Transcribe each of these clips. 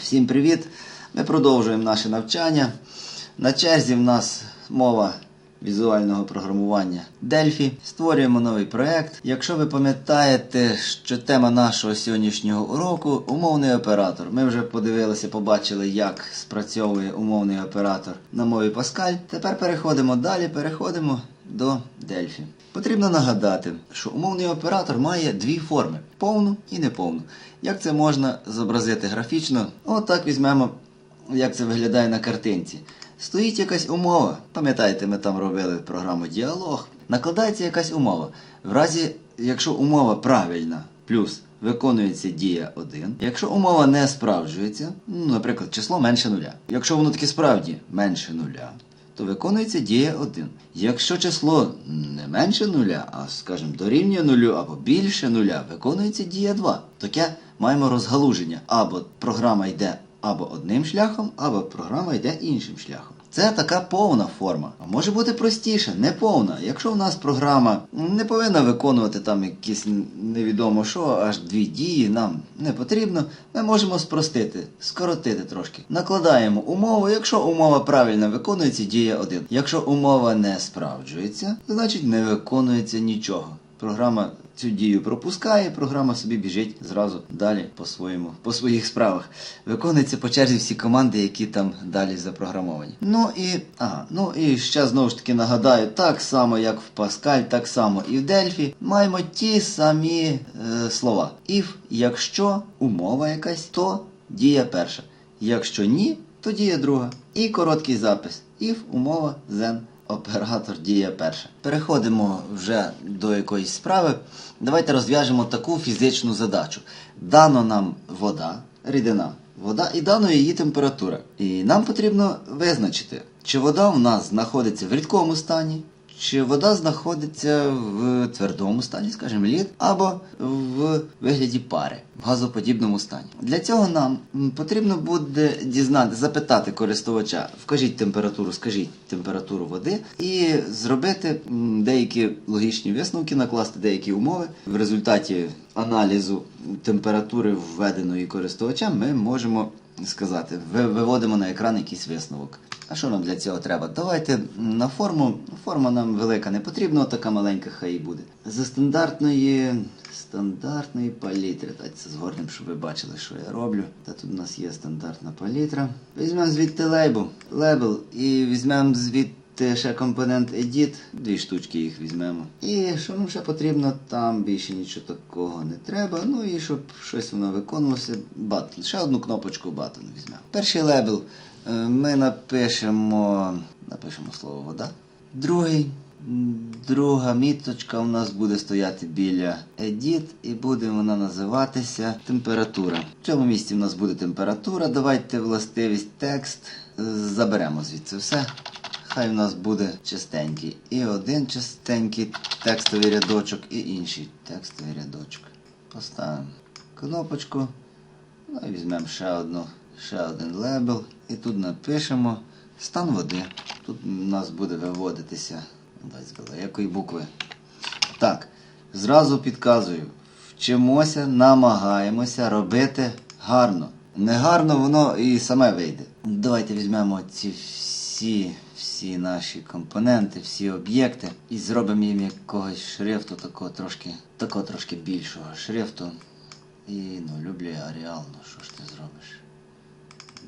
Всім привіт! Ми продовжуємо наше навчання. На черзі в нас мова візуального програмування Delphi. Створюємо новий проект. Якщо ви пам'ятаєте, що тема нашого сьогоднішнього уроку умовний оператор. Ми вже подивилися, побачили, як спрацьовує умовний оператор на мові Pascal. Тепер переходимо далі, переходимо до Delphi. Потрібно нагадати, що умовний оператор має дві форми повну і неповну. Як це можна зобразити графічно? Отак візьмемо, як це виглядає на картинці. Стоїть якась умова. Пам'ятаєте, ми там робили програму діалог. Накладається якась умова. В разі, якщо умова правильна, плюс виконується дія 1. Якщо умова не справджується, ну, наприклад, число менше нуля. Якщо воно таки справді менше нуля, то виконується дія 1. Якщо число не менше нуля, а скажімо, дорівнює нулю або більше нуля, виконується дія 2. Таке маємо розгалуження. Або програма йде або одним шляхом, або програма йде іншим шляхом. Це така повна форма. А може бути простіше, неповна. Якщо в нас програма не повинна виконувати там якісь невідомо що, аж дві дії, нам не потрібно, ми можемо спростити, скоротити трошки. Накладаємо умову. Якщо умова правильно виконується, дія 1. Якщо умова не справджується, значить не виконується нічого. Програма цю дію пропускає, програма собі біжить зразу далі по своєму, по своїх справах. Виконуються по черзі всі команди, які там далі запрограмовані. Ну і ага, ну і ще знову ж таки нагадаю, так само як в Pascal, так само і в Delphi, маємо ті самі е, слова. If, якщо умова якась, то дія перша. Якщо ні, то дія друга. І короткий запис. If, умова, then. Оператор діє перша. Переходимо вже до якоїсь справи. Давайте розв'яжемо таку фізичну задачу. Дано нам вода, рідина, вода і дано її температура. І нам потрібно визначити, чи вода у нас знаходиться в рідкому стані, чи вода знаходиться в твердому стані, скажімо, лід, або в вигляді пари, в газоподібному стані. Для цього нам потрібно буде дізнати, запитати користувача, вкажіть температуру, скажіть температуру води, і зробити деякі логічні висновки, накласти деякі умови. В результаті аналізу температури, введеної користувачем, ми можемо сказати, виводимо на екран якийсь висновок. А що нам для цього треба? Давайте на форму. Форма нам велика не потрібна, така маленька хай і буде. За стандартної стандартної палітри. Дайте це згорнемо, щоб ви бачили, що я роблю. Та тут у нас є стандартна палітра. Візьмемо звідти лейбл, лейбл і візьмемо звідти ще компонент Edit. Дві штучки їх візьмемо. І що нам ще потрібно? Там більше нічого такого не треба. Ну і щоб щось воно виконувалося. Button. Ще одну кнопочку button візьмемо. Перший лейбл. Е, Ми напишемо, напишемо слово вода. Другий, друга міточка у нас буде стояти біля Edit і буде вона називатися температура. В цьому місці у нас буде температура. Давайте властивість текст заберемо звідси все. Хай у нас буде чистенький. І один чистенький текстовий рядочок, і інший текстовий рядочок. Поставимо кнопочку. Ну і візьмемо ще одну, ще один лейбл. І тут напишемо стан води. Тут у нас буде виводитися якої букви. Так, зразу підказую. Вчимося, намагаємося робити гарно. Не гарно воно і саме вийде. Давайте візьмемо ці всі, всі наші компоненти, всі об'єкти і зробимо їм якогось шрифту, такого трошки, такого трошки більшого шрифту. І ну, люблю я Аріал, ну що ж ти зробиш?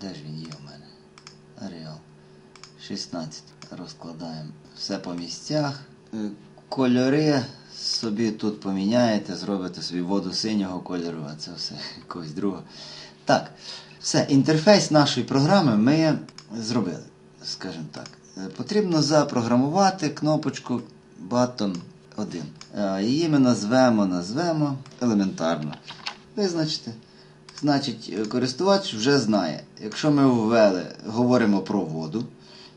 Де ж він є у мене? Аріал. 16. Розкладаємо все по місцях. Е, Кольори собі тут поміняєте, зробите собі воду синього кольору, а це все якогось другого. Так, все, інтерфейс нашої програми ми зробили, скажімо так. Е, Потрібно запрограмувати кнопочку Button 1. Е, Її ми назвемо, назвемо елементарно. Визначте. Значить, е, користувач вже знає, якщо ми ввели, говоримо про воду,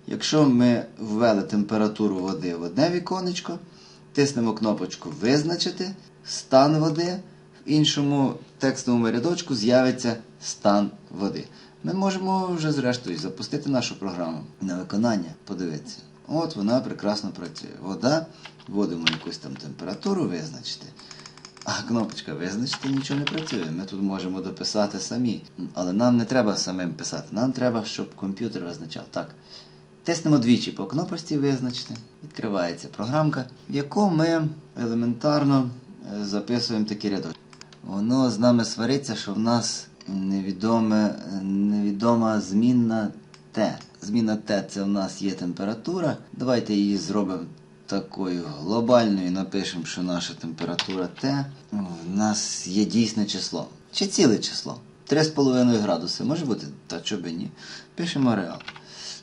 якщо ми ввели температуру води в одне віконечко, тиснемо кнопочку Визначити, стан води, в іншому текстовому рядочку з'явиться стан води. Ми можемо вже зрештою запустити нашу програму на виконання, подивитися. От вона прекрасно працює. Вода, вводимо якусь там температуру, визначити. А кнопочка визначити нічого не працює. Ми тут можемо дописати самі. Але нам не треба самим писати. Нам треба, щоб комп'ютер визначав. Так. Тиснемо двічі по кнопочці визначити. Відкривається програмка, в яку ми елементарно е, записуємо такі рядочки. Воно з нами свариться, що в нас невідоме, невідома змінна Т. Зміна Т це в нас є температура. Давайте її зробимо такою глобальною. Напишемо, що наша температура Т. В нас є дійсне число. Чи ціле число? 3,5 градуси. Може бути? Та чого би ні. Пишемо реал.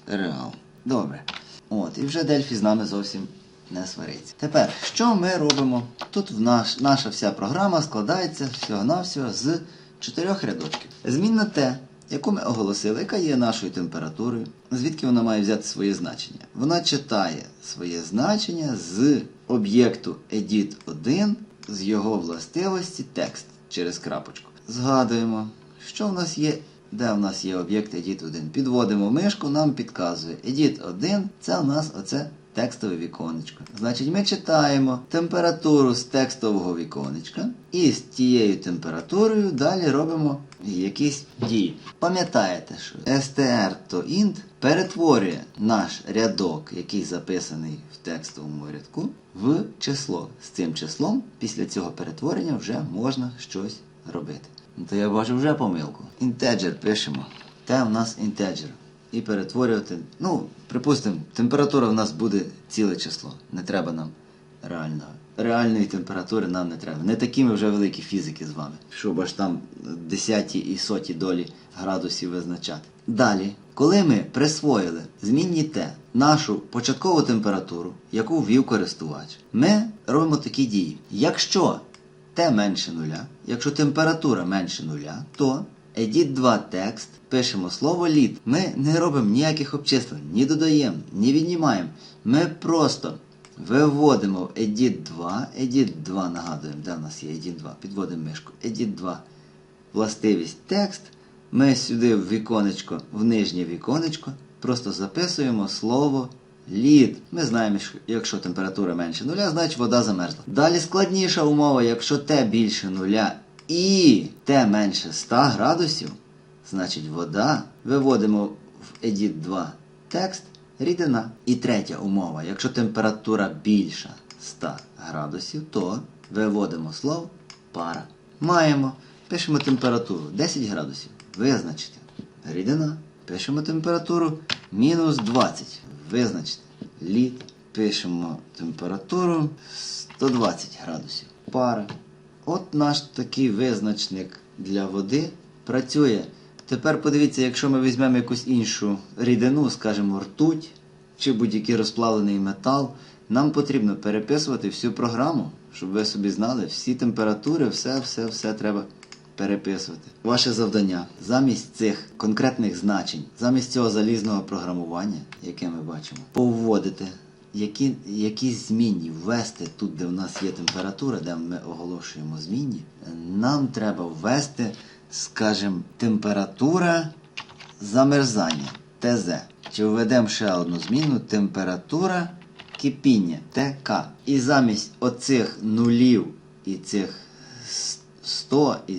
Реал. Добре. От, і вже Дельфі з нами зовсім не свариться. Тепер, що ми робимо? Тут в наш, наша вся програма складається всього-навсього з чотирьох рядочків. Змінна Т, яку ми оголосили, яка є нашою температурою, звідки вона має взяти своє значення? Вона читає своє значення з об'єкту edit1 з його властивості текст через крапочку. Згадуємо, що в нас є де в нас є об'єкт edit 1. Підводимо мишку, нам підказує edit 1 це у нас оце текстове віконечко. Значить, ми читаємо температуру з текстового віконечка і з тією температурою далі робимо якісь дії. Пам'ятаєте, що str то int перетворює наш рядок, який записаний в текстовому рядку, в число. З цим числом після цього перетворення вже можна щось робити. Ну, то я бачу вже помилку. Інтеджер пишемо. Те в нас інтеджер. І перетворювати. Ну, припустимо, температура в нас буде ціле число. Не треба нам реального. Реальної температури нам не треба. Не такі ми вже великі фізики з вами, щоб аж там десяті і соті долі градусів визначати. Далі, коли ми присвоїли змінні Т нашу початкову температуру, яку ввів користувач, ми робимо такі дії. Якщо Т менше нуля. Якщо температура менше нуля, то edit 2 текст, пишемо слово лід. Ми не робимо ніяких обчислень, ні додаємо, ні віднімаємо. Ми просто виводимо в edit 2, edit 2 нагадуємо, де в нас є edit 2, підводимо мишку, edit 2, властивість текст. Ми сюди в віконечко, в нижнє віконечко, просто записуємо слово Лід. Ми знаємо, що якщо температура менше нуля, значить вода замерзла. Далі складніша умова, якщо Т більше нуля і Т менше 100 градусів, значить вода. Виводимо в Edit 2 текст, рідина. І третя умова, якщо температура більша 100 градусів, то виводимо слово пара. Маємо. Пишемо температуру 10 градусів. Визначити. Рідина. Пишемо температуру мінус 20. Визначити лід. Пишемо температуру 120 градусів. Пара. От наш такий визначник для води працює. Тепер подивіться, якщо ми візьмемо якусь іншу рідину, скажімо, ртуть чи будь-який розплавлений метал, нам потрібно переписувати всю програму, щоб ви собі знали, всі температури, все, все, все треба переписувати. Ваше завдання замість цих конкретних значень, замість цього залізного програмування, яке ми бачимо, повводити які, якісь змінні ввести тут, де в нас є температура, де ми оголошуємо змінні, нам треба ввести, скажімо, температура замерзання ТЗ. Чи введемо ще одну зміну температура кипіння ТК. І замість оцих нулів і цих 100 і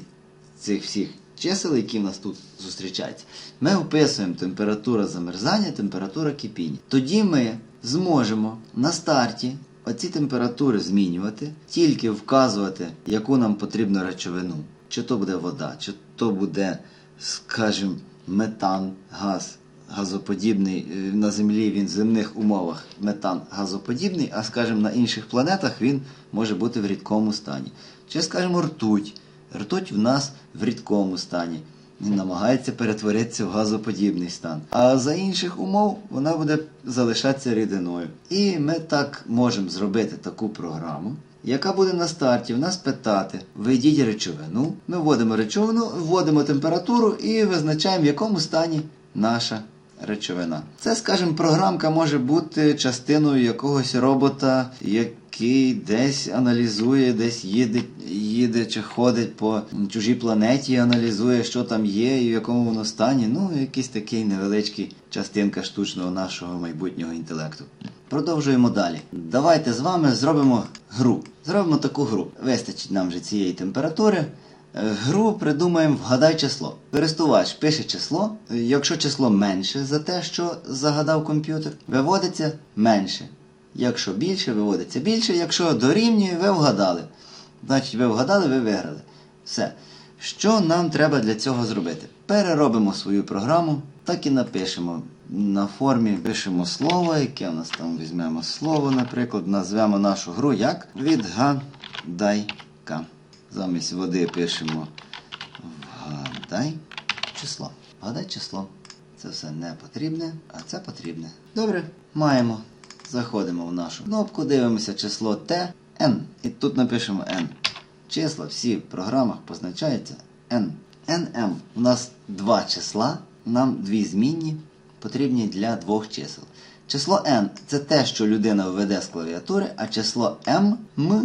цих всіх чисел, які в нас тут зустрічаються, ми вписуємо температура замерзання, температура кипіння. Тоді ми зможемо на старті оці температури змінювати, тільки вказувати, яку нам потрібну речовину. Чи то буде вода, чи то буде, скажімо, метан, газ газоподібний. Е, На Землі він в земних умовах метан газоподібний, а скажімо, на інших планетах він може бути в рідкому стані. Чи, скажімо, ртуть. Ртуть в нас в рідкому стані. Він намагається перетворитися в газоподібний стан. А за інших умов вона буде залишатися рідиною. І ми так можемо зробити таку програму, яка буде на старті в нас питати: введіть речовину. Ми вводимо речовину, вводимо температуру і визначаємо, в якому стані наша речовина. Це, скажімо, програмка може бути частиною якогось робота, який десь аналізує, десь їде, їде чи ходить по чужій планеті, аналізує, що там є і в якому воно стані. Ну, якийсь такий невеличкий частинка штучного нашого майбутнього інтелекту. Продовжуємо далі. Давайте з вами зробимо гру. Зробимо таку гру. Вистачить нам вже цієї температури. Гру придумаємо вгадай число. Користувач пише число. Якщо число менше за те, що загадав комп'ютер, виводиться менше. Якщо більше, виводиться більше. Якщо дорівнює, ви вгадали. Значить, ви вгадали, ви виграли. Все. Що нам треба для цього зробити? Переробимо свою програму, так і напишемо. На формі пишемо слово, яке у нас там візьмемо слово, наприклад, назвемо нашу гру як відгадайка. Замість води пишемо вгадай число. Вгадай число. Це все не потрібне, а це потрібне. Добре, маємо. Заходимо в нашу кнопку, дивимося число T, N. І тут напишемо N. Числа всі в програмах позначаються N. NM. У нас два числа, нам дві змінні потрібні для двох чисел. Число n це те, що людина введе з клавіатури, а число m, m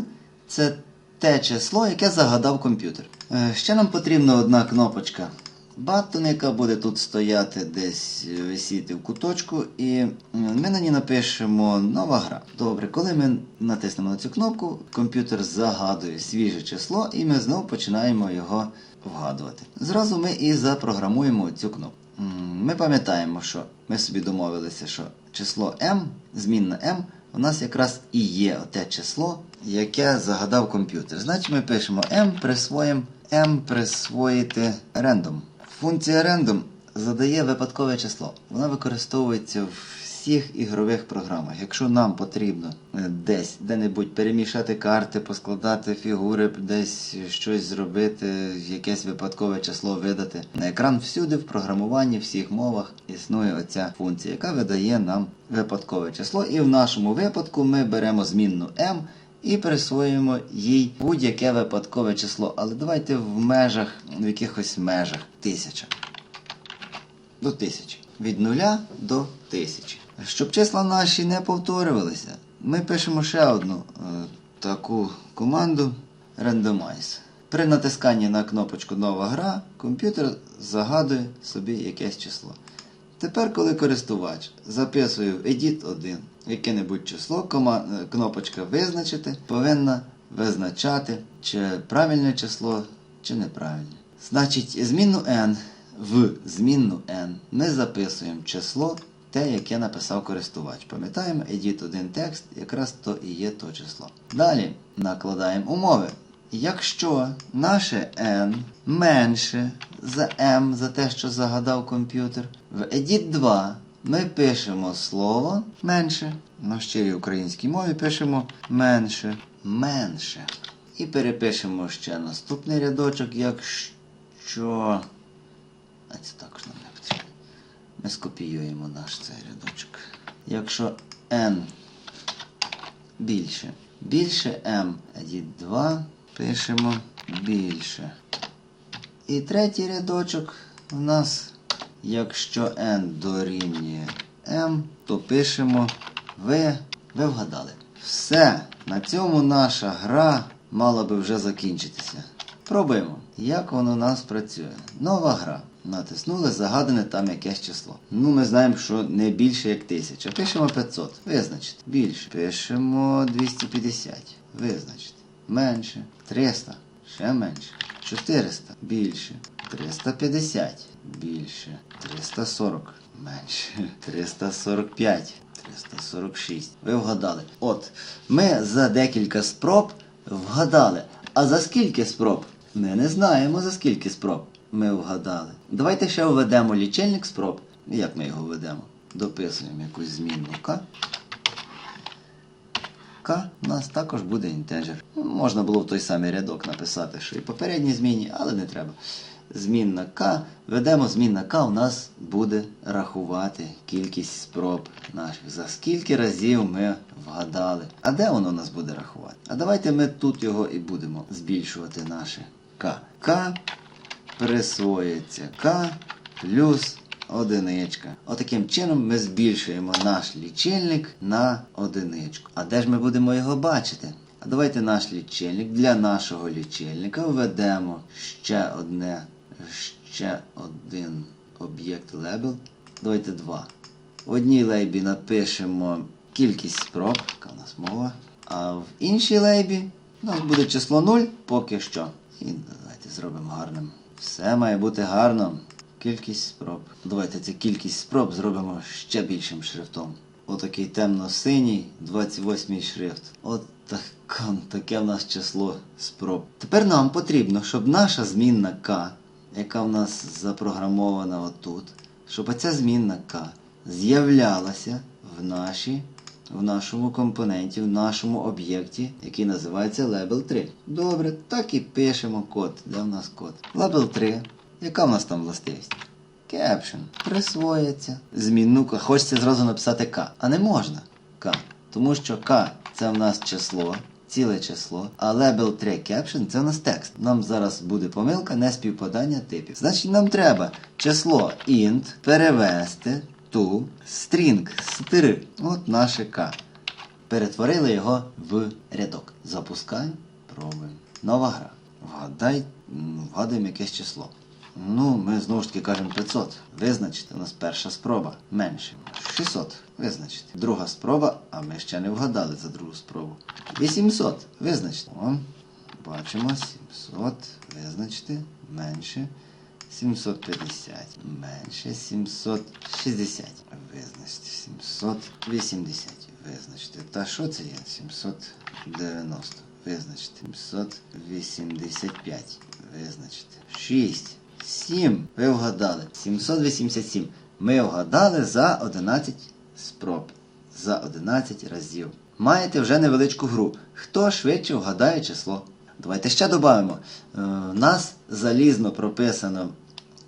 це те число, яке загадав комп'ютер. Е, Ще нам потрібна одна кнопочка button, яка буде тут стояти десь е, висіти в куточку, і ми на ній напишемо нова гра. Добре, коли ми натиснемо на цю кнопку, комп'ютер загадує свіже число, і ми знову починаємо його вгадувати. Зразу ми і запрограмуємо цю кнопку. Ми пам'ятаємо, що ми собі домовилися, що число m, змінна m, у нас якраз і є те число, яке загадав комп'ютер. Значить, ми пишемо m, присвоїмо m присвоїти random. Функція random задає випадкове число. Вона використовується в всіх ігрових програмах. Якщо нам потрібно е, десь де-небудь перемішати карти, поскладати фігури, десь щось зробити, якесь випадкове число видати. На екран всюди в програмуванні, в всіх мовах існує оця функція, яка видає нам випадкове число. І в нашому випадку ми беремо змінну m і присвоюємо їй будь-яке випадкове число. Але давайте в межах, в якихось межах тисяча до тисячі. Від нуля до тисячі. Щоб числа наші не повторювалися, ми пишемо ще одну е, таку команду Randomize. При натисканні на кнопочку Нова гра комп'ютер загадує собі якесь число. Тепер, коли користувач записує в Edit 1 яке-небудь число, е, кнопочка Визначити повинна визначати, чи правильне число, чи неправильне. Значить, змінну n в змінну n ми записуємо число, те, яке написав користувач. Пам'ятаємо, edit один текст, якраз то і є то число. Далі накладаємо умови. Якщо наше n менше за m, за те, що загадав комп'ютер, в edit 2 ми пишемо слово менше. На щирій українській мові пишемо менше, менше. І перепишемо ще наступний рядочок, якщо. А це також не. Ми скопіюємо наш цей рядочок. Якщо n більше. Більше m, edit 2 пишемо більше. І третій рядочок у нас, якщо n дорівнює m, то пишемо ви, ви вгадали. Все, на цьому наша гра мала би вже закінчитися. Пробуємо, як воно у нас працює. Нова гра. Натиснули загадане там якесь число. Ну, ми знаємо, що не більше як 1000. Пишемо 500. Визначити. Більше. Пишемо 250. Визначити. Менше. 300. Ще менше. 400. Більше. 350. Більше. 340. Менше. 345. 346. Ви вгадали. От, ми за декілька спроб вгадали. А за скільки спроб? Ми не знаємо за скільки спроб ми вгадали. Давайте ще введемо лічильник спроб. Як ми його введемо? Дописуємо якусь змінну К. К у нас також буде інтеджер. Можна було в той самий рядок написати, що і попередні зміні, але не треба. Змінна К. Ведемо змінна К, у нас буде рахувати кількість спроб наших. За скільки разів ми вгадали. А де воно у нас буде рахувати? А давайте ми тут його і будемо збільшувати наше К. К присвоюється К плюс одиничка. Отаким чином ми збільшуємо наш лічильник на одиничку. А де ж ми будемо його бачити? А давайте наш лічильник для нашого лічильника введемо ще одне, ще один об'єкт лебел. Давайте два. В одній лейбі напишемо кількість спроб, яка у нас мова. А в іншій лейбі у нас буде число 0 поки що. І давайте зробимо гарним. Все має бути гарно. Кількість спроб. Давайте цю кількість спроб зробимо ще більшим шрифтом. Отакий темно-синій, 28 шрифт. От так, таке в нас число спроб. Тепер нам потрібно, щоб наша змінна К, яка в нас запрограмована отут, щоб оця змінна К з'являлася в, нашій, в нашому компоненті, в нашому об'єкті, який називається Label 3. Добре, так і пишемо код. Де в нас код? Label 3. Яка в нас там властивість? Caption. Присвоїться. Змінну К. Хочеться зразу написати К. А не можна К. Тому що К це в нас число, ціле число, а label 3 caption це в нас текст. Нам зараз буде помилка не співпадання типів. Значить, нам треба число int перевести ту string str. От наше К. Перетворили його в рядок. Запускаємо, пробуємо. Нова гра. Вгадай, м, вгадуємо якесь число. Ну, ми знову ж таки кажемо 500. Визначити. У нас перша спроба. Менше. 600. Визначити. Друга спроба, а ми ще не вгадали за другу спробу. 800. Визначити. О, бачимо. 700. Визначити. Менше. 750. Менше 760. Визначити. 780. Визначити. Та що це є? 790. Визначити. 785. Визначити. 6. 7. Ви вгадали. 787. Ми вгадали за 11 спроб. За 11 разів. Маєте вже невеличку гру. Хто швидше вгадає число? Давайте ще додамо. Е, У нас залізно прописано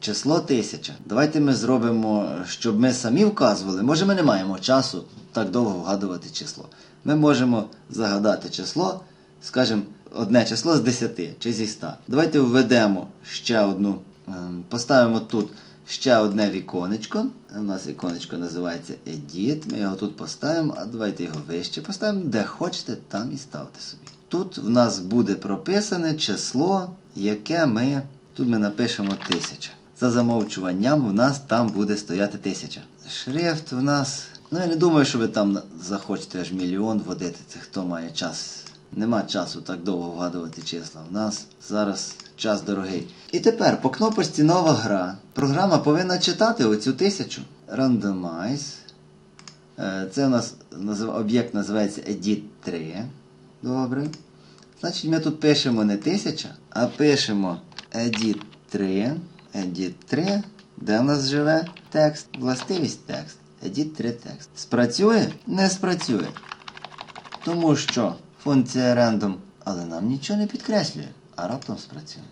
число 1000. Давайте ми зробимо, щоб ми самі вказували. Може ми не маємо часу так довго вгадувати число. Ми можемо загадати число, скажімо, одне число з 10 чи зі 100. Давайте введемо ще одну. ем, Поставимо тут ще одне віконечко. У нас віконечко називається Edit. Ми його тут поставимо, а давайте його вище поставимо, де хочете, там і ставте собі. Тут в нас буде прописане число, яке ми. Тут ми напишемо 1000. За замовчуванням в нас там буде стояти 1000. Шрифт в нас. Ну я не думаю, що ви там захочете аж мільйон вводити. Це хто має час. Нема часу так довго вгадувати числа. У нас зараз час дорогий. І тепер по кнопочці нова гра. Програма повинна читати оцю тисячу. Randomize. Е, Це у нас об'єкт називається Edit 3. Добре. Значить, ми тут пишемо не 1000, а пишемо Edit 3. Edit 3. Де в нас живе текст? Властивість текст. Edit 3 текст. Спрацює? Не спрацює. Тому що функція random, але нам нічого не підкреслює, а раптом спрацює.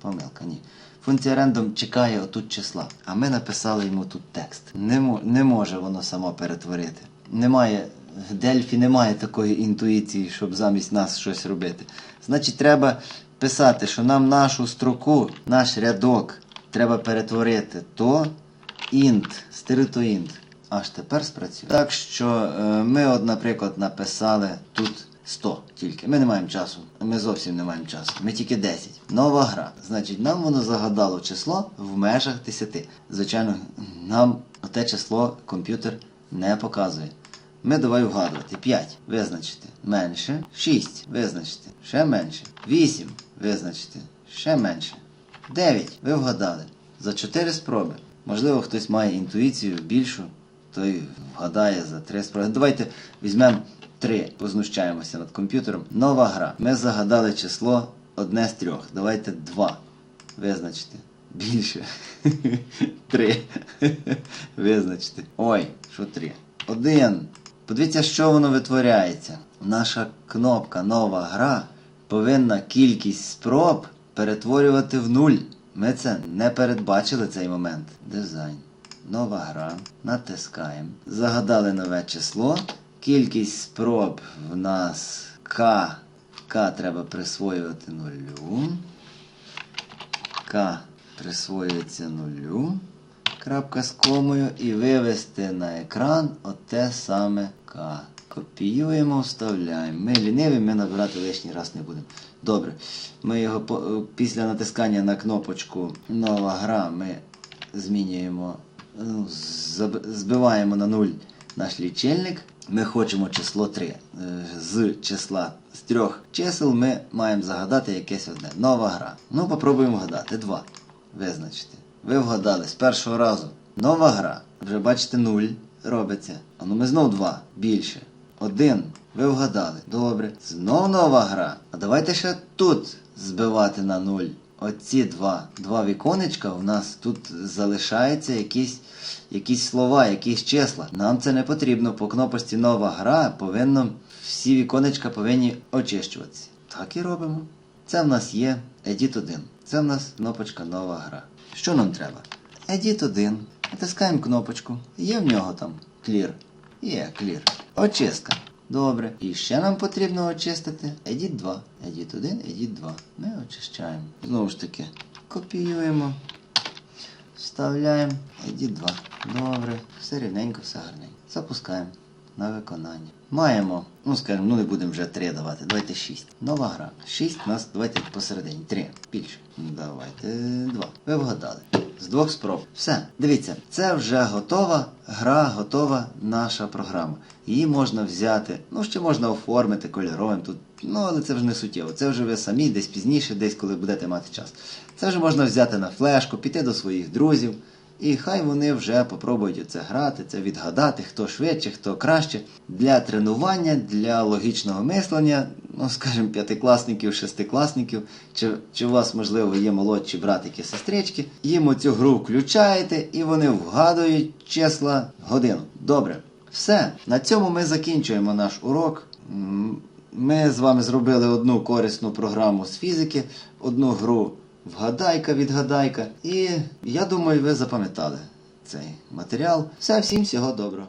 Помилка, ні. Функція random чекає отут числа, а ми написали йому тут текст. Не, не може воно само перетворити. Немає, Дельфі немає такої інтуїції, щоб замість нас щось робити. Значить, треба писати, що нам нашу строку, наш рядок треба перетворити то int, стерито int. Аж тепер спрацює. Так що е, ми, от, наприклад, написали тут 100 тільки. Ми не маємо часу. Ми зовсім не маємо часу. Ми тільки 10. Нова гра. Значить, нам воно загадало число в межах 10. Звичайно, нам те число комп'ютер не показує. Ми давай вгадувати. 5 визначити. Менше. 6 визначити. Ще менше. 8 визначити. Ще менше. 9. Ви вгадали. За 4 спроби. Можливо, хтось має інтуїцію більшу, той вгадає за 3 спроби. Давайте візьмемо 3, познущаємося над комп'ютером. Нова гра. Ми загадали число одне з трьох. Давайте 2 визначити. Більше. 3. Визначити. Ой, що 3? 1. Подивіться, що воно витворяється. Наша кнопка нова гра повинна кількість спроб перетворювати в нуль. Ми це не передбачили цей момент. Дизайн. Нова гра. Натискаємо. Загадали нове число. Кількість спроб в нас К. К треба присвоювати нулю. К присвоюється нулю. крапка з комою і вивести на екран оте саме К. Копіюємо, вставляємо. Ми ліниві, ми набирати лишній раз не будемо. Добре. Ми його е, після натискання на кнопочку Нова гра ми змінюємо, ну, збиваємо на 0 наш лічильник. Ми хочемо число 3. Е, З числа з трьох чисел ми маємо загадати якесь одне. Нова гра. Ну, попробуємо вгадати. 2. Визначити. Ви вгадали з першого разу. Нова гра. Вже бачите 0 робиться. А ну ми знов 2. Більше. Один. Ви вгадали. Добре. Знов нова гра. А давайте ще тут збивати на 0. Оці два, два віконечка у нас тут залишаються якісь, якісь слова, якісь числа. Нам це не потрібно. По кнопочці нова гра повинно всі віконечка повинні очищуватися. Так і робимо. Це в нас є Edit 1. Це в нас кнопочка нова гра. Що нам треба? Edit 1. Натискаємо кнопочку. Є в нього там Clear. Є Clear. Очистка. Добре. І ще нам потрібно очистити Edit 2. Edit 1, Edit 2. Ми очищаємо. Знову ж таки, копіюємо. Вставляємо. Edit 2. Добре. Все рівненько, все гарненько. Запускаємо на виконання. Маємо, ну скажімо, ну не будемо вже 3 давати. Давайте 6. Нова гра. 6 у нас давайте посередині. 3. Більше. Давайте 2. Ви вгадали. З двох спроб. Все. Дивіться, це вже готова гра, готова наша програма. Її можна взяти, ну ще можна оформити кольоровим тут. Ну, але це вже не суттєво. Це вже ви самі десь пізніше, десь коли будете мати час. Це вже можна взяти на флешку, піти до своїх друзів. І хай вони вже попробують оце грати, це відгадати, хто швидше, хто краще. Для тренування, для логічного мислення, ну скажімо, п'ятикласників, шестикласників, чи, чи у вас, можливо, є молодші братики, сестрички, їм оцю гру включаєте і вони вгадують числа годину. Добре. Все, на цьому ми закінчуємо наш урок. Ми з вами зробили одну корисну програму з фізики, одну гру вгадайка, відгадайка. І я думаю, ви запам'ятали цей матеріал. Все, всім всього доброго.